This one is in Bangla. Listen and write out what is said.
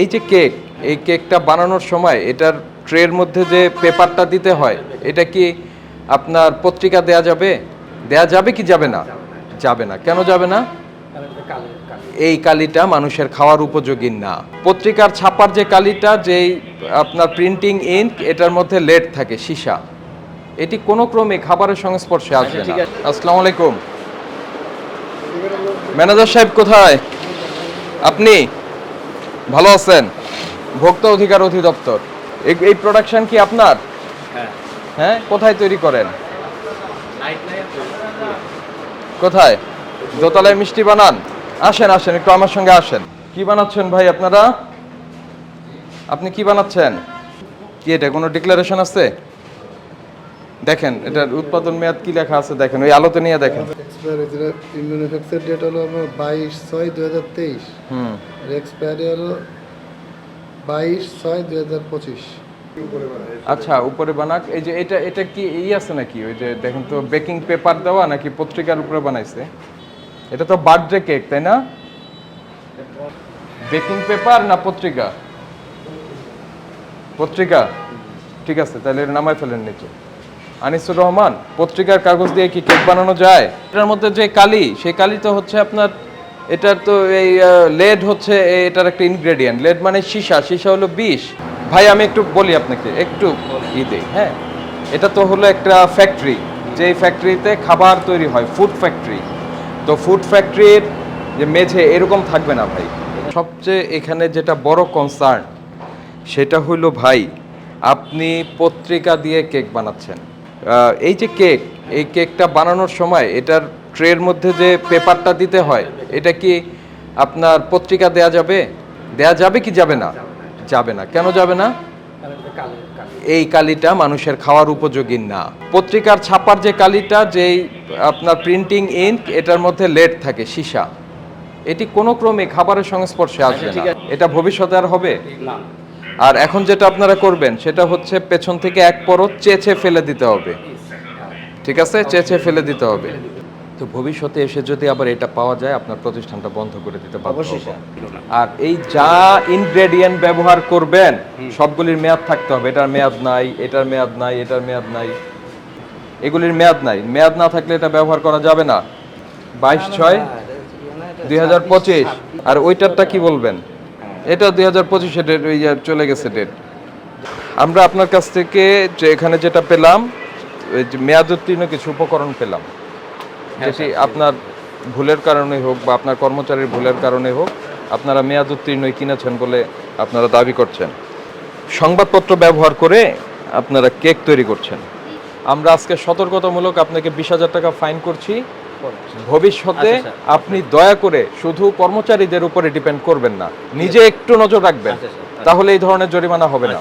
এই যে কেক এই কেকটা বানানোর সময় এটার ট্রের মধ্যে যে পেপারটা দিতে হয় এটা কি আপনার পত্রিকা দেয়া যাবে? দেয়া যাবে কি যাবে না? যাবে না। কেন যাবে না? এই কালিটা মানুষের খাওয়ার উপযোগী না। পত্রিকার ছাপার যে কালিটা যেই আপনার প্রিন্টিং ইঙ্ক এটার মধ্যে লেট থাকে সীসা। এটি কোনো ক্রমে খাবারের সংস্পর্শে আসবে না। আসসালামু আলাইকুম। ম্যানেজার সাহেব কোথায়? আপনি? ভালো আছেন? ভোক্তা অধিকার অধিদপ্তর। এই- প্রোডাকশন কি আপনার? হ্যাঁ। কোথায় তৈরি করেন? কোথায়? দোতলায় মিষ্টি বানান? আসেন আসেন একটু আমার সঙ্গে আসেন। কি বানাচ্ছেন ভাই আপনারা? আপনি কি বানাচ্ছেন? কি এটা কোনো ডিক্লারেশন আছে? দেখেন এটার উৎপাদন মেয়াদ কি লেখা আছে দেখেন ওই আলোতে নিয়ে দেখেন। ম্যানুফ্যাকচার ডেট হলো আপনার বাইশ ছয় দু হাজার তেইশ। হুম। এক্সপায়ারি হলো বাইশ ছয় দু হাজার পঁচিশ। আচ্ছা উপরে বানাক এই যে এটা এটা কি এই আছে নাকি? ওই যে দেখেন তো বেকিং পেপার দেওয়া নাকি পত্রিকার উপরে বানাইছে? এটা তো বার্থডে কেক তাই না? বেকিং পেপার না পত্রিকা? পত্রিকা? ঠিক আছে তাহলে নামায় ফেলেন নিচে। আনিসুর রহমান, পত্রিকার কাগজ দিয়ে কি কেক বানানো যায়? এটার মধ্যে যে কালি, সেই কালি তো হচ্ছে আপনার, এটার তো এই লেড হচ্ছে এটার একটা ইনগ্রেডিয়েন্ট লেড মানে সীসা সীসা হলো বিষ। ভাই, আমি একটু বলি আপনাকে, একটু ই দিই হ্যাঁ? এটা তো হলো একটা ফ্যাক্টরি যেই ফ্যাক্টরিতে খাবার তৈরি হয় ফুড ফ্যাক্টরি তো ফুড ফ্যাক্টরির যে মেঝে, এরকম থাকবে না ভাই। সবচেয়ে এখানে যেটা বড় কনসার্ন সেটা হইল ভাই, আপনি পত্রিকা দিয়ে কেক বানাচ্ছেন। এই যে কেক এই কেকটা বানানোর সময় এটার ট্রের মধ্যে যে পেপারটা দিতে হয় এটা কি আপনার পত্রিকা দেয়া যাবে? দেয়া যাবে কি যাবে না? যাবে না। কেন যাবে না? এই কালিটা মানুষের খাওয়ার উপযোগী না। পত্রিকার ছাপার যে কালিটা যেই আপনার প্রিন্টিং ইঙ্ক এটার মধ্যে লেট থাকে সীসা। এটি কোনো ক্রমে খাবারের সংস্পর্শে আসবে না। এটা ভবিষ্যতে আর হবে? আর এখন যেটা আপনারা করবেন সেটা হচ্ছে পেছন থেকে এক পরত চেঁচে ফেলে দিতে হবে। ঠিক আছে? চেঁচে ফেলে দিতে হবে। তো ভবিষ্যতে এসে যদি আবার এটা পাওয়া যায় আপনার প্রতিষ্ঠানটা বন্ধ করে দিতে পারব আর এই যা ইনগ্রেডিয়েন্ট ব্যবহার করবেন সবগুলির মেয়াদ থাকতে হবে। এটার মেয়াদ নাই এটার মেয়াদ নাই এটার মেয়াদ নাই। এগুলির মেয়াদ নাই। মেয়াদ না থাকলে এটা ব্যবহার করা যাবে না। বাইশ ছয় দুই হাজার পঁচিশ। আর ওইটারটা কি বলবেন? এটা দুই হাজার পঁচিশে ডেট ওই চলে গেছে ডেট আমরা আপনার কাছ থেকে যে এখানে যেটা পেলাম ওই যে মেয়াদ উত্তীর্ণ কিছু উপকরণ পেলাম। যেটি আপনার ভুলের কারণে হোক বা আপনার কর্মচারীর ভুলের কারণে হোক আপনারা মেয়াদ উত্তীর্ণই কিনেছেন বলে আপনারা দাবি করছেন। সংবাদপত্র ব্যবহার করে আপনারা কেক তৈরি করছেন। আমরা আজকে সতর্কতামূলক আপনাকে বিশ হাজার টাকা ফাইন করছি। ভবিষ্যতে আপনি দয়া করে শুধু কর্মচারীদের উপরে ডিপেন্ড করবেন না। নিজে একটু নজর রাখবেন। তাহলে এই ধরনের জরিমানা হবে না।